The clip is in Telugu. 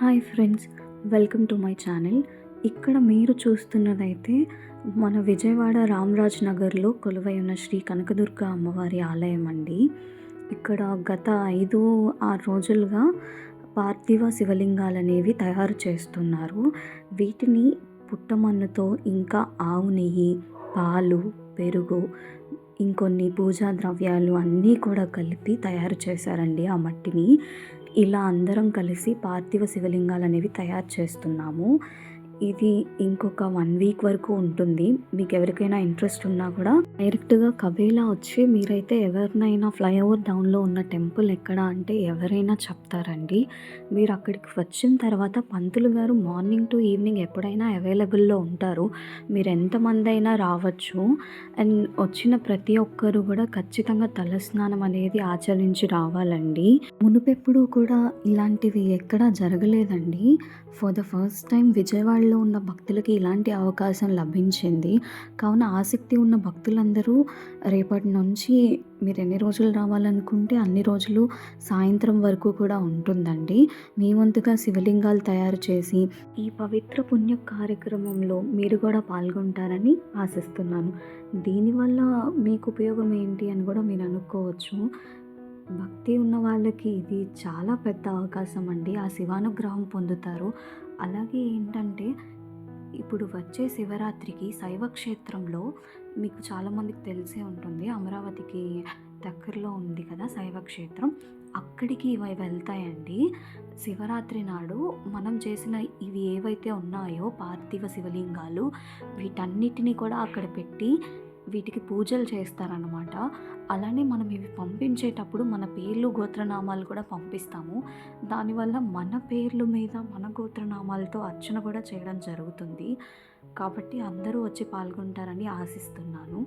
Hi friends welcome to my channel. ఇక్కడ మీరు చూస్తున్నదైతే మన విజయవాడ రామరాజ్ నగర్లో కొలువై ఉన్న శ్రీ కనకదుర్గ అమ్మవారి ఆలయం అండి. ఇక్కడ గత ఐదు ఆరు రోజులుగా పార్థివ శివలింగాలు అనేవి తయారు చేస్తున్నారు. వీటిని పుట్టమన్నుతో ఇంకా ఆవు నెయ్యి పాలు పెరుగు ఇంకొన్ని పూజా ద్రవ్యాలు అన్నీ కూడా కలిపి తయారు చేశారండి ఆ మట్టిని. ఇలా అందరం కలిసి పార్థివ శివలింగాలు అనేవి తయారు చేస్తున్నాము. ఇది ఇంకొక వన్ వీక్ వరకు ఉంటుంది. మీకు ఎవరికైనా ఇంట్రెస్ట్ ఉన్నా కూడా డైరెక్ట్గా కబేలా వచ్చి మీరైతే ఎవరినైనా ఫ్లైఓవర్ డౌన్లో ఉన్న టెంపుల్ ఎక్కడ అంటే ఎవరైనా చెప్తారండి. మీరు అక్కడికి వచ్చిన తర్వాత పంతులు గారు మార్నింగ్ టు ఈవినింగ్ ఎప్పుడైనా అవైలబుల్లో ఉంటారు. మీరు ఎంతమంది అయినా రావచ్చు. అండ్ వచ్చిన ప్రతి ఒక్కరు కూడా ఖచ్చితంగా తలస్నానం అనేది ఆచరించి రావాలండి. మునుపెప్పుడు కూడా ఇలాంటివి ఎక్కడా జరగలేదండి. ఫర్ ద ఫస్ట్ టైం ఊళ్ళో ఉన్న భక్తులకి ఇలాంటి అవకాశం లభించింది. కావున ఆసక్తి ఉన్న భక్తులందరూ రేపటి నుంచి మీరు ఎన్ని రోజులు రావాలనుకుంటే అన్ని రోజులు సాయంత్రం వరకు కూడా ఉంటుందండి. మీ వంతుగా శివలింగాలు తయారు చేసి ఈ పవిత్ర పుణ్య కార్యక్రమంలో మీరు కూడా పాల్గొంటారని ఆశిస్తున్నాను. దీనివల్ల మీకు ఉపయోగం ఏంటి అని కూడా మీరు అనుకోవచ్చు. భక్తి ఉన్న వాళ్ళకి ఇది చాలా పెద్ద అవకాశం అండి ఆ శివానుగ్రహం పొందుతారు. అలాగే ఏంటంటే ఇప్పుడు వచ్చే శివరాత్రికి శైవ క్షేత్రంలో మీకు చాలామందికి తెలిసే ఉంటుంది. అమరావతికి దగ్గరలో ఉంది కదా శైవ క్షేత్రం అక్కడికి ఇవి వెళ్తాయండి. శివరాత్రి నాడు మనం చేసిన ఇవి ఏవైతే ఉన్నాయో పార్థివ శివలింగాలు వీటన్నిటిని కూడా అక్కడ పెట్టి వీటికి పూజలు చేస్తారనమాట అలానే మనం ఇవి పంపించేటప్పుడు మన పేర్లు గోత్రనామాలు కూడా పంపిస్తాము. దానివల్ల మన పేర్లు మీద మన గోత్రనామాలతో అర్చన కూడా చేయడం జరుగుతుంది. కాబట్టి అందరూ వచ్చి పాల్గొంటారని ఆశిస్తున్నాను.